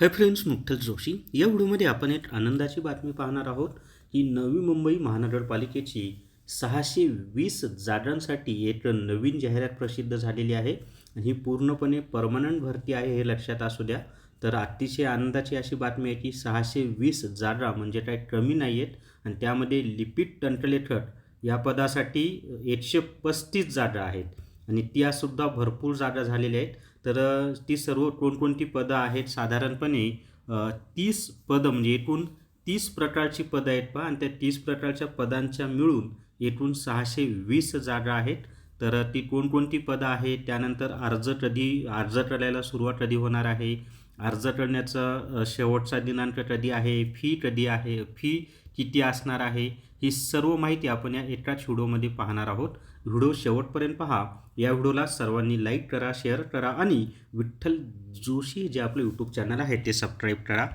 Hi friends मुक्तल Joshi. या व्हिडिओमध्ये आपण एक आनंदाची बातमी पाहणार आहोत ही नवी मुंबई महानगरपालिकेची सहाशे वीस जागांसाठी एक नवीन जाहिरात प्रसिद्ध झालेली आहे आणि ही पूर्णपणे परमनंट भरती आहे हे लक्षात असू द्या. तर अतिशय आनंदाची अशी बातमी आहे की सहाशे वीस जागा म्हणजे काय कमी नाही आहेत आणि त्यामध्ये लिपिक टंटलेखक या पदासाठी एकशे पस्तीस जागा आहेत आणि त्यासुद्धा भरपूर जागा झालेल्या आहेत. तर ती सर्व कोणकोणती पदं आहेत? साधारणपणे तीस पदं म्हणजे एकूण तीस प्रकारची पदं आहेत पहा. आणि त्या तीस प्रकारच्या पदांच्या मिळून एकूण सहाशे वीस जागा आहेत. तर ती कोणकोणती पदं आहेत? त्यानंतर अर्ज कधी अर्ज करायला सुरुवात कधी होणार आहे? अर्ज करण्याचा शेवटचा दिनांक कधी आहे? फी कधी आहे? फी किती असणार आहे? ही सर्व माहिती आपण या एकाच व्हिडिओमध्ये पाहणार आहोत. व्हिडिओ शेवटपर्यंत पहा. या व्हिडिओला सर्वांनी लाईक करा शेअर करा आणि विठ्ठल जोशी जे आपलं यूट्यूब चॅनल आहे ते सबस्क्राईब करा.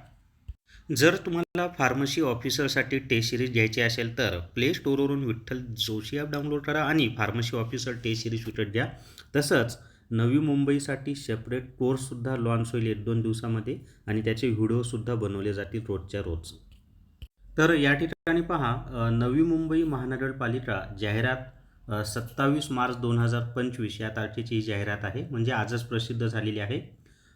जर तुम्हाला फार्मसी ऑफिसरसाठी टेस्ट सिरीज घ्यायची असेल तर प्ले स्टोरवरून विठ्ठल जोशी ॲप डाउनलोड करा आणि फार्मसी ऑफिसर टेस्ट सिरीज विकत घ्या तसंच नवी मुंबईसाठी सेपरेट कोर्ससुद्धा लॉन्च होईल एक दोन दिवसामध्ये आणि त्याचे व्हिडिओसुद्धा बनवले जातील रोजच्या रोज. तर या ठिकाणी पहा नवी मुंबई महानगरपालिका जाहिरात सत्तावीस मार्च दोन हजार पंचवीस या तारखेची ही जाहिरात आहे. म्हणजे आजच प्रसिद्ध झालेली आहे.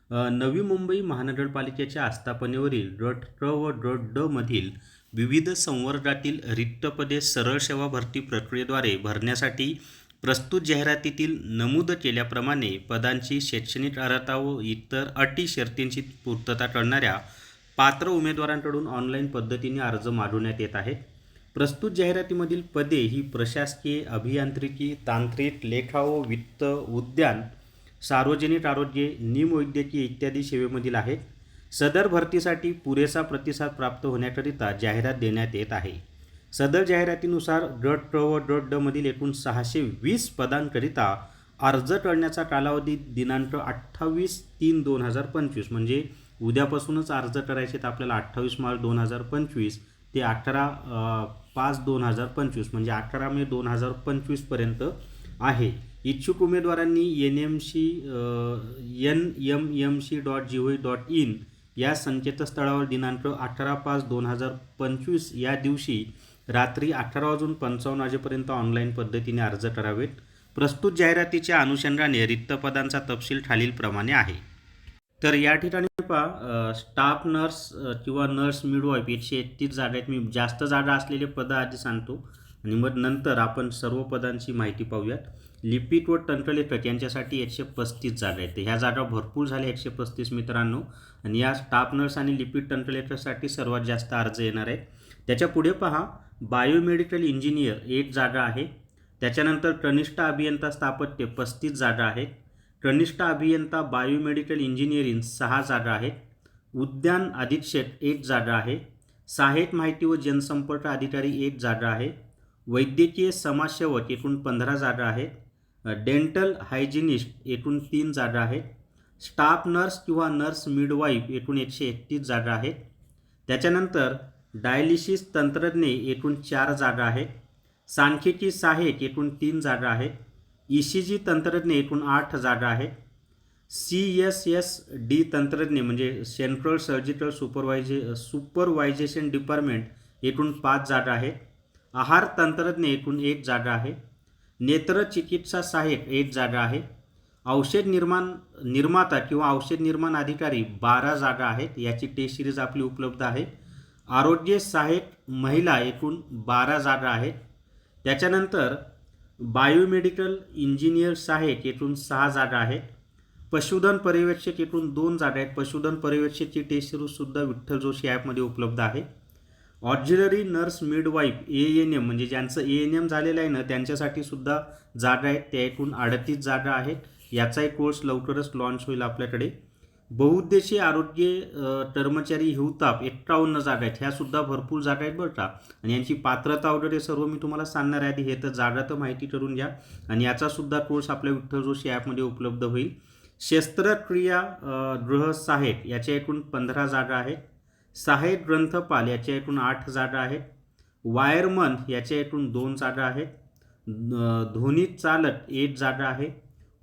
नवी मुंबई महानगरपालिकेच्या आस्थापनेवरील गट क व गट ड मधील विविध संवर्गातील रिक्त पदे सरळ सेवा भरती प्रक्रियेद्वारे भरण्यासाठी प्रस्तुत जाहिरातीतील नमूद केल्याप्रमाणे पदांची शैक्षणिक अर्हता व इतर अटी शर्तींची पूर्तता करणाऱ्या पात्र उमेदवारांकडून ऑनलाईन पद्धतीने अर्ज मागवण्यात येत आहेत. प्रस्तुत जाहिरातीमधील पदे ही प्रशासकीय अभियांत्रिकी तांत्रिक लेखा व वित्त उद्यान सार्वजनिक आरोग्य निमवैद्यकीय इत्यादी सेवेमधील आहेत सदर भरतीसाठी पुरेसा प्रतिसाद प्राप्त होण्याकरिता जाहिरात देण्यात येत आहे. सदर जाहिरातीनुसार गट क व गट ड मधील एकूण सहाशे वीस पदांकरिता अर्ज करण्याचा कालावधी दिनांक अठ्ठावीस तीन दोन हजार पंचवीस म्हणजे उद्यापासूनच अर्ज करायचे तर आपल्याला अठ्ठावीस मार्च दोन हजार पंचवीस. ते अठरा पाच दोन हजार पंचवीस म्हणजे अठरा मे दोन हजार पंचवीसपर्यंत आहे. इच्छुक उमेदवारांनी N M C N M M C dot G O dot in या संकेतस्थळावर दिनांक अठरा पाच दोन हजार पंचवीस या दिवशी रात्री अठरा वाजून पंचावन्न वाजेपर्यंत ऑनलाईन पद्धतीने अर्ज करावेत. प्रस्तुत जाहिरातीच्या अनुषंगाने रिक्त पदांचा तपशील खालीलप्रमाणे आहे. तर या ठिकाणी पहा स्टाफ नर्स किंवा नर्स मिडवाईफ एकशे एकतीस जागा आहेत. मी जास्त जागा असलेले पदं आधी सांगतो. आणि मग नंतर आपण सर्व पदांची माहिती पाहूयात. लिपिक व टंकलेखक यांच्यासाठी एकशे पस्तीस जागा आहेत. ह्या जागा भरपूर झाल्या एकशे पस्तीस मित्रांनो. आणि या स्टाफ नर्स आणि लिपिक टंकलेखकसाठी सर्वात जास्त अर्ज येणार आहेत. त्याच्या पुढे पहा बायोमेडिकल इंजिनियर एक जागा आहे. त्याच्यानंतर कनिष्ठ अभियंता स्थापत्य पस्तीस जागा आहेत. कनिष्ठ अभियंता बायोमेडिकल इंजिनिअरिंग सहा जागा आहेत. उद्यान अधीक्षक एक जागा आहे. सहाय्यक माहिती व जनसंपर्क अधिकारी एक जागा आहे. वैद्यकीय समाजसेवक एकूण पंधरा जागा आहेत. डेंटल हायजिनिस्ट एकूण तीन जागा आहेत. स्टाफ नर्स किंवा नर्स मिडवाईफ एकूण एकशे एकतीस जागा आहेत. त्याच्यानंतर डायलिसिस तंत्रज्ञ एकूण चार जागा आहेत. सांख्यिकी सहाय्यक एकूण तीन जागा आहेत. ई सी जी तंत्रज्ञ एकूण आठ जागा आहेत सी एस एस डी तंत्रज्ञ म्हणजे central surgical supervise supervision department एकूण पाच जागा आहेत आहार तंत्रज्ञ एकूण एक जागा आहे. नेत्र चिकित्सा सहाय्यक एक जागा आहे. औषध निर्माण निर्माता किंवा औषध निर्माण अधिकारी बारा जागा आहेत. याची टेस्ट सिरीज आपली उपलब्ध आहे. आरोग्य सहाय्यक महिला एकूण बारा जागा आहेत. त्याच्यानंतर बायोमेडिकल इंजिनियर आहेत येथून सहा जागा आहेत. पशुधन पर्यवेक्षक येथून दोन जागा आहेत. पशुधन पर्यवेक्षकची टेस्ट सिरीजसुद्धा विठ्ठल जोशी ॲपमध्ये उपलब्ध आहे. Auxiliary nurse midwife A N M म्हणजे ज्यांचं ए एन एम झालेलं आहे ना त्यांच्यासाठी सुद्धा जागा आहेत. त्या एकूण अडतीस जागा आहेत. याचाही कोर्स लवकरच लॉन्च होईल आपल्याकडे. बहुउद्देशीय आरोग्य कर्मचारी हिवताप एक्कावन्न जागा आहेत. ह्यासुद्धा भरपूर जागा आहेत बरं का. आणि यांची पात्रता वगैरे सर्व मी तुम्हाला सांगणार आहे. आधी हे तर जागा तर माहिती करून घ्या. आणि याचासुद्धा कोर्स आपल्या विठ्ठल जोशी ॲपमध्ये उपलब्ध होईल. शस्त्रक्रिया गृह साहेब याच्या एकूण पंधरा जागा आहेत. साहेब ग्रंथपाल याच्या एकूण आठ जागा आहेत. वायरमन याच्या एकूण दोन जागा आहेत. ध्वनी चालक एक जागा आहे.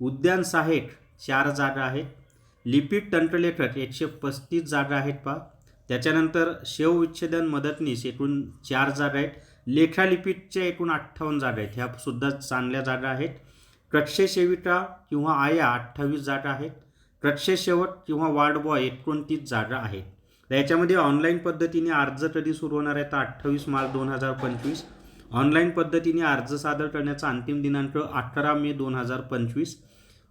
उद्यान साहेब चार जागा आहेत. लिपिड तंत्रलेखक एकशे पस्तीस जागा आहेत पहा. त्याच्यानंतर शवविच्छेदन मदतनीस एकूण चार जागा आहेत. लेखालिपीच्या एकूण अठ्ठावन्न जागा आहेत. ह्या सुद्धा चांगल्या जागा आहेत. कक्षसेविका किंवा आया अठ्ठावीस जागा आहेत. कक्षसेवक शेवट किंवा वार्ड बॉय एकोणतीस जागा आहेत. याच्यामध्ये ऑनलाईन पद्धतीने अर्ज कधी सुरू होणार आहे? तर अठ्ठावीस मार्च दोन हजार पंचवीस. ऑनलाईन पद्धतीने अर्ज सादर करण्याचा अंतिम दिनांक अठरा मे दोन हजार पंचवीस.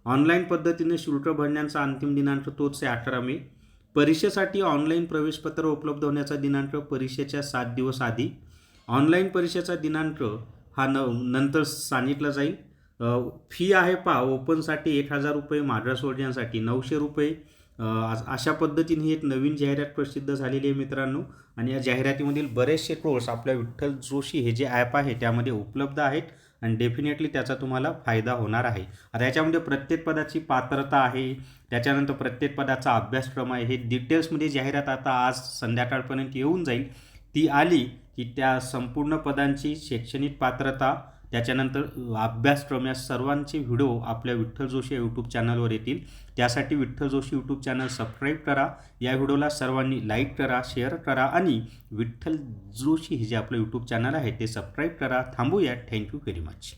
ऑनलाईन पद्धतीने शुल्क भरण्याचा अंतिम दिनांक तोच आहे अठरा मे. परीक्षेसाठी ऑनलाईन प्रवेशपत्र उपलब्ध होण्याचा दिनांक परीक्षेच्या सात दिवस आधी. ऑनलाईन परीक्षेचा दिनांक हा न नंतर सांगितला जाईल. फी आहे पहा ओपनसाठी एक हजार रुपये माड्रास वर्गांसाठी नऊशे रुपये. अशा पद्धतीने ही एक नवीन जाहिरात प्रसिद्ध झालेली आहे मित्रांनो. आणि या जाहिरातीमधील बरेचसे कोर्स आपल्या विठ्ठल जोशी हे जे ॲप आहे त्यामध्ये उपलब्ध आहेत. आणि डेफिनेटली त्याचा तुम्हाला फायदा होणार आहे. आता याच्यामध्ये प्रत्येक पदाची पात्रता आहे त्याच्यानंतर प्रत्येक पदाचा अभ्यासक्रम आहे हे डिटेल्समध्ये जाहिरात आता आज संध्याकाळपर्यंत येऊन जाईल. ती आली की त्या संपूर्ण पदांची शैक्षणिक पात्रता त्याच्यानंतर अभ्यासक्रम या सर्वांचे व्हिडिओ आपल्या विठ्ठल जोशी या यूट्यूब चॅनलवर येतील. त्यासाठी Vitthal Joshi YouTube channel subscribe करा. या व्हिडिओला सर्वांनी लाईक करा शेअर करा आणि विठ्ठल जोशी हे जे आपलं यूट्यूब चॅनल आहे ते सबस्क्राईब करा. थांबूया. Thank you very much